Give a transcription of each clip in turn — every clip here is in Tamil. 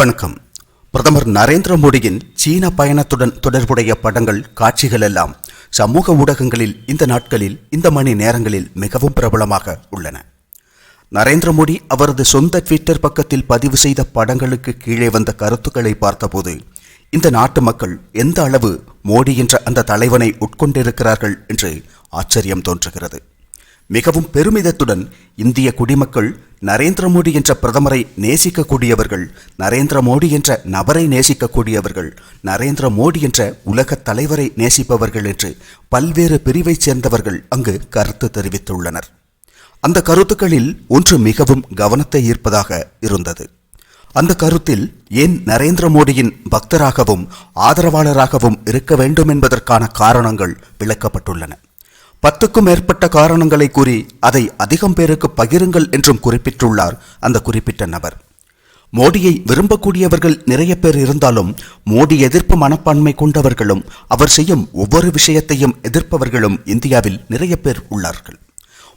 வணக்கம். பிரதமர் நரேந்திர மோடியின் சீன பயணத்துடன் தொடர்புடைய படங்கள் காட்சிகள் எல்லாம் சமூக ஊடகங்களில் இந்த நாட்களில் இந்த மணி நேரங்களில் மிகவும் பிரபலமாக உள்ளன. நரேந்திர மோடி அவரது சொந்த ட்விட்டர் பக்கத்தில் பதிவு செய்த படங்களுக்கு கீழே வந்த கருத்துக்களை பார்த்தபோது இந்த நாட்டு மக்கள் எந்த அளவு மோடி என்ற அந்த தலைவனை உட்கொண்டிருக்கிறார்கள் என்று ஆச்சரியம் தோன்றுகிறது. மிகவும் பெருமிதத்துடன் இந்திய குடிமக்கள் நரேந்திர மோடி என்ற பிரதமரை நேசிக்கக்கூடியவர்கள் நரேந்திர மோடி என்ற நபரை நேசிக்கக்கூடியவர்கள் நரேந்திர மோடி என்ற உலகத் தலைவரை நேசிப்பவர்கள் என்று பல்வேறு பிரிவைச் சேர்ந்தவர்கள் அங்கு கருத்து தெரிவித்துள்ளனர். அந்த கருத்துக்களில் ஒன்று மிகவும் கவனத்தை ஈர்ப்பதாக இருந்தது. அந்த கருத்தில் ஏன் நரேந்திர மோடியின் பக்தராகவும் ஆதரவாளராகவும் இருக்க வேண்டும் என்பதற்கான காரணங்கள் விளக்கப்பட்டுள்ளன. பத்துக்கும் மேற்பட்ட காரணங்களை கூறி அதை அதிகம் பேருக்கு பகிருங்கள் என்றும் குறிப்பிட்டுள்ளார் அந்த குறிப்பிட்ட நபர். மோடியை விரும்பக்கூடியவர்கள் நிறைய பேர் இருந்தாலும் மோடி எதிர்ப்பு மனப்பான்மை கொண்டவர்களும் அவர் செய்யும் ஒவ்வொரு விஷயத்தையும் எதிர்ப்பவர்களும் இந்தியாவில் நிறைய பேர் உள்ளார்கள்.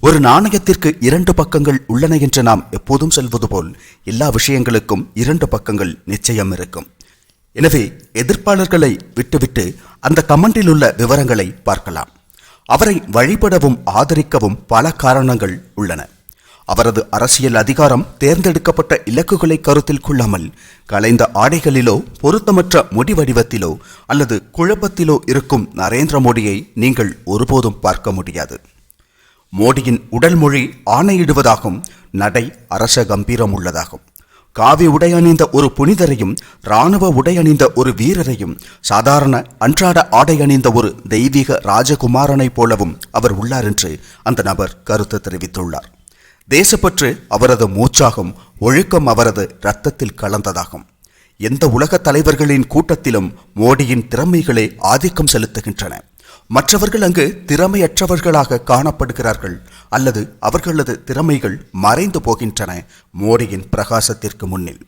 ஒரு நாணயத்திற்கு இரண்டு பக்கங்கள் உள்ளன என்று நாம் எப்போதும் சொல்வது போல் எல்லா விஷயங்களுக்கும் இரண்டு பக்கங்கள் நிச்சயம் இருக்கும். எனவே எதிர்ப்பாளர்களை விட்டுவிட்டு அந்த கமெண்டில் உள்ள விவரங்களை பார்க்கலாம். அவரை வழிபடவும் ஆதரிக்கவும் பல காரணங்கள் உள்ளன. அவரது அரசியல் அதிகாரம் தேர்ந்தெடுக்கப்பட்ட இலக்குகளை கருத்தில் கொள்ளாமல் கலைந்த ஆடைகளிலோ பொருத்தமற்ற முடிவடிவத்திலோ அல்லது குழப்பத்திலோ இருக்கும் நரேந்திர மோடியை நீங்கள் ஒருபோதும் பார்க்க முடியாது. மோடியின் உடல் மொழி ஆணையிடுவதாகும் நடை அரச கம்பீரம் உள்ளதாகும். காவி உடை அணிந்த ஒரு புனிதரையும் இராணுவ உடை அணிந்த ஒரு வீரரையும் சாதாரண அன்றாட ஆடை அணிந்த ஒரு தெய்வீக ராஜகுமாரனைப் போலவும் அவர் உள்ளார் என்று அந்த நபர் கருத்து தெரிவித்துள்ளார். தேசப்பற்று அவரது மூச்சாகும் ஒழுக்கம் அவரது இரத்தத்தில் கலந்ததாகும். எந்த உலக தலைவர்களின் கூட்டத்திலும் மோடியின் திறமைகளே ஆதிக்கம் செலுத்துகின்றன. மற்றவர்கள் அங்கு திறமையற்றவர்களாக காணப்படுகிறார்கள் அல்லது அவர்களது திறமைகள் மறைந்து போகின்றன மோடியின் பிரகாசத்திற்கு முன்னில்.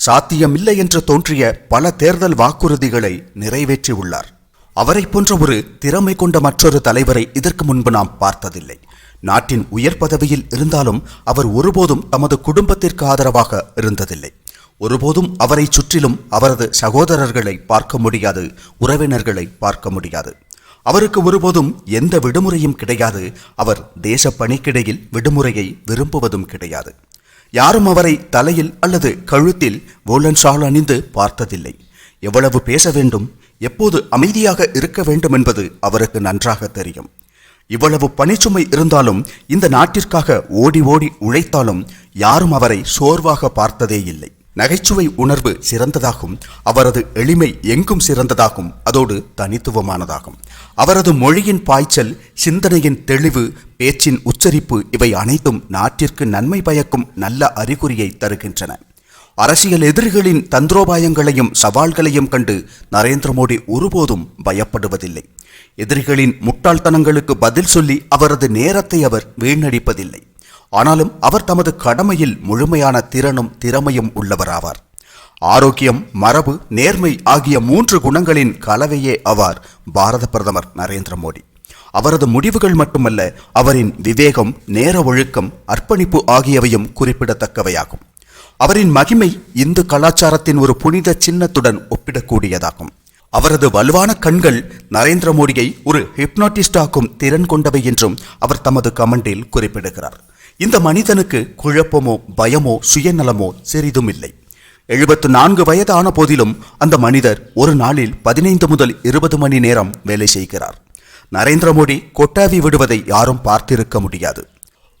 சாத்தியமில்லை என்று தோன்றிய பல தேர்தல் வாக்குறுதிகளை நிறைவேற்றியுள்ளார். அவரை போன்ற ஒரு திறமை கொண்ட மற்றொரு தலைவரை இதற்கு முன்பு நாம் பார்த்ததில்லை. நாட்டின் உயர் பதவியில் இருந்தாலும் அவர் ஒருபோதும் தமது குடும்பத்திற்கு ஆதரவாக இருந்ததில்லை. ஒருபோதும் அவரை சுற்றிலும் அவரது சகோதரர்களை பார்க்க முடியாது உறவினர்களை பார்க்க முடியாது. அவருக்கு ஒருபோதும் எந்த விடுமுறையும் கிடையாது. அவர் தேச பணிக்கிடையில் விடுமுறையை விரும்புவதும் கிடையாது. யாரும் அவரை தலையில் அல்லது கழுத்தில் வோலன் ஷால் அணிந்து பார்த்ததில்லை. எவ்வளவு பேச வேண்டும் எப்போது அமைதியாக இருக்க வேண்டும் என்பது அவருக்கு நன்றாக தெரியும். இவ்வளவு பணிச்சுமை இருந்தாலும் இந்த நாட்டிற்காக ஓடி ஓடி உழைத்தாலும் யாரும் அவரை சோர்வாக பார்த்ததே இல்லை. நகைச்சுவை உணர்வு சிறந்ததாகும். அவரது எளிமை எங்கும் சிறந்ததாகும். அதோடு தனித்துவமானதாகும். அவரது மொழியின் பாய்ச்சல் சிந்தனையின் தெளிவு பேச்சின் உச்சரிப்பு இவை அனைத்தும் நாட்டிற்கு நன்மை பயக்கும் நல்ல அறிகுறியை தருகின்றன. அரசியல் எதிரிகளின் தந்திரோபாயங்களையும் சவால்களையும் கண்டு நரேந்திர மோடி ஒருபோதும் பயப்படுவதில்லை. எதிரிகளின் முட்டாள்தனங்களுக்கு பதில் சொல்லி அவரது நேரத்தை அவர் வீணடிப்பதில்லை. ஆனாலும் அவர் தமது கடமையில் முழுமையான திறனும் திறமையும் உள்ளவராவார். ஆரோக்கியம் மரபு நேர்மை ஆகிய மூன்று குணங்களின் கலவையே ஆவார் பாரத பிரதமர் நரேந்திர மோடி. அவரது முடிவுகள் மட்டுமல்ல அவரின் விவேகம் நேர ஒழுக்கம் அர்ப்பணிப்பு ஆகியவையும் குறிப்பிடத்தக்கவையாகும். அவரின் மகிமை இந்து கலாச்சாரத்தின் ஒரு புனித சின்னத்துடன் ஒப்பிடக்கூடியதாகும். அவரது வலுவான கண்கள் நரேந்திர மோடியை ஒரு ஹிப்னாட்டிஸ்டாக்கும் திறன் கொண்டவை என்றும் அவர் தமது கமெண்டில் குறிப்பிடுகிறார். இந்த மனிதனுக்கு குழப்பமோ பயமோ சுயநலமோ சிறிதும் இல்லை எழுபத்து நான்கு வயதான போதிலும் அந்த மனிதர் ஒரு நாளில் பதினைந்து முதல் இருபது மணி நேரம் வேலை செய்கிறார். நரேந்திர மோடி கொட்டாவி விடுவதை யாரும் பார்த்திருக்க முடியாது.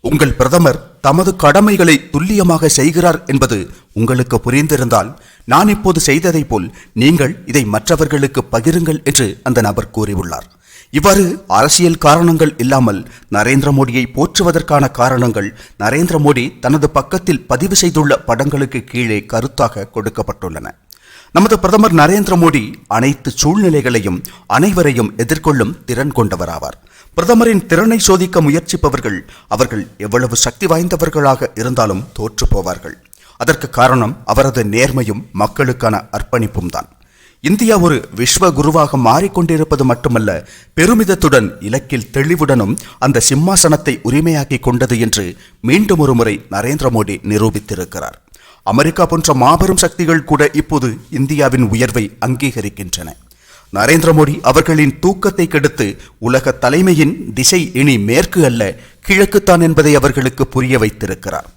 உங்கள் பிரதமர் தமது கடமைகளை துல்லியமாக செய்கிறார் என்பது உங்களுக்கு புரிந்திருந்தால் நான் இப்போது செய்ததை போல் நீங்கள் இதை மற்றவர்களுக்கு பகிருங்கள் என்று அந்த நபர் கூறியுள்ளார். இவ்வாறு அரசியல் காரணங்கள் இல்லாமல் நரேந்திர மோடியை போற்றுவதற்கான காரணங்கள் நரேந்திர மோடி தனது பக்கத்தில் பதிவு செய்துள்ள படங்களுக்கு கீழே கருத்தாக கொடுக்கப்பட்டுள்ளன. நமது பிரதமர் நரேந்திர மோடி அனைத்து சூழ்நிலைகளையும் அனைவரையும் எதிர்கொள்ளும் திறன் கொண்டவராவார். பிரதமரின் திறனை சோதிக்க முயற்சிப்பவர்கள் அவர்கள் எவ்வளவு சக்தி வாய்ந்தவர்களாக இருந்தாலும் தோற்று போவார்கள். அதற்கு காரணம் அவரது நேர்மையும் மக்களுக்கான அர்ப்பணிப்பும் தான். இந்தியா ஒரு விஸ்வ குருவாக மாறிக்கொண்டிருப்பது மட்டுமல்ல பெருமிதத்துடன் இலக்கில் தெளிவுடனும் அந்த சிம்மாசனத்தை உரிமையாக்கிக் கொண்டது என்று மீண்டும் ஒரு முறை நரேந்திர மோடி நிரூபித்திருக்கிறார். அமெரிக்கா போன்ற மாபெரும் சக்திகள் கூட இப்போது இந்தியாவின் உயர்வை அங்கீகரிக்கின்றன. நரேந்திர மோடி அவர்களின் தூக்கத்தை கெடுத்து உலக தலைமையின் திசை இனி மேற்கு அல்ல கிழக்குத்தான் என்பதை அவர்களுக்கு புரிய வைத்திருக்கிறார்.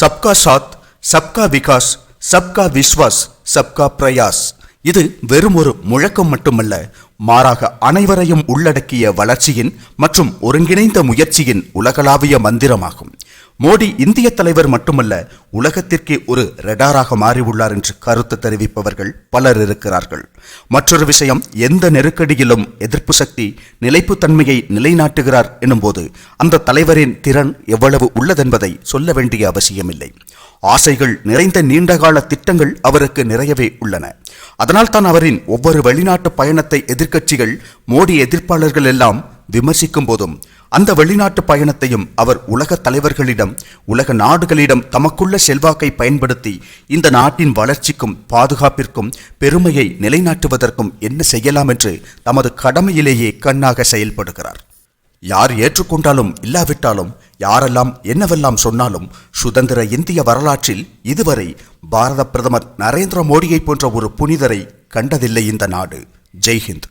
சப்கா சாத் சப்கா விகாஸ் சப்கா விஸ்வாஸ் சப்கா பிரயாஸ் இது வெறும் ஒரு முழக்கம் மட்டுமல்ல மாறாக அனைவரையும் உள்ளடக்கிய வளர்ச்சியின் மற்றும் ஒருங்கிணைந்த முயற்சியின் உலகளாவிய மந்திரமாகும். மோடி இந்திய தலைவர் மட்டுமல்ல உலகத்திற்கே ஒரு ரெடாராக மாறியுள்ளார் என்று கருத்து தெரிவிப்பவர்கள் பலர் இருக்கிறார்கள். மற்றொரு விஷயம் எந்த நெருக்கடியிலும் எதிர்ப்பு சக்தி நிலைப்புத்தன்மையை நிலைநாட்டுகிறார் எனும்போது அந்த தலைவரின் திறன் எவ்வளவு உள்ளதென்பதை சொல்ல வேண்டிய அவசியமில்லை. ஆசைகள் நிறைந்த நீண்டகால திட்டங்கள் அவருக்கு நிறையவே உள்ளன. அதனால் தான் அவரின் ஒவ்வொரு வெளிநாட்டு பயணத்தை எதிர்க்கட்சிகள் மோடி எதிர்ப்பாளர்கள் எல்லாம் விமர்சிக்கும் போதும் அந்த வெளிநாட்டு பயணத்தையும் அவர் உலக தலைவர்களிடம் உலக நாடுகளிடம் தமக்குள்ள செல்வாக்கை பயன்படுத்தி இந்த நாட்டின் வளர்ச்சிக்கும் பாதுகாப்பிற்கும் பெருமையை நிலைநாட்டுவதற்கும் என்ன செய்யலாம் என்று தமது கடமையிலேயே கண்ணாக செயல்படுகிறார். யார் ஏற்றுக்கொண்டாலும் இல்லாவிட்டாலும் யாரெல்லாம் என்னவெல்லாம் சொன்னாலும் சுதந்திர இந்திய வரலாற்றில் இதுவரை பாரத பிரதமர் நரேந்திர மோடியை போன்ற ஒரு புனிதரை கண்டதில்லை இந்த நாடு. ஜெய்ஹிந்த்.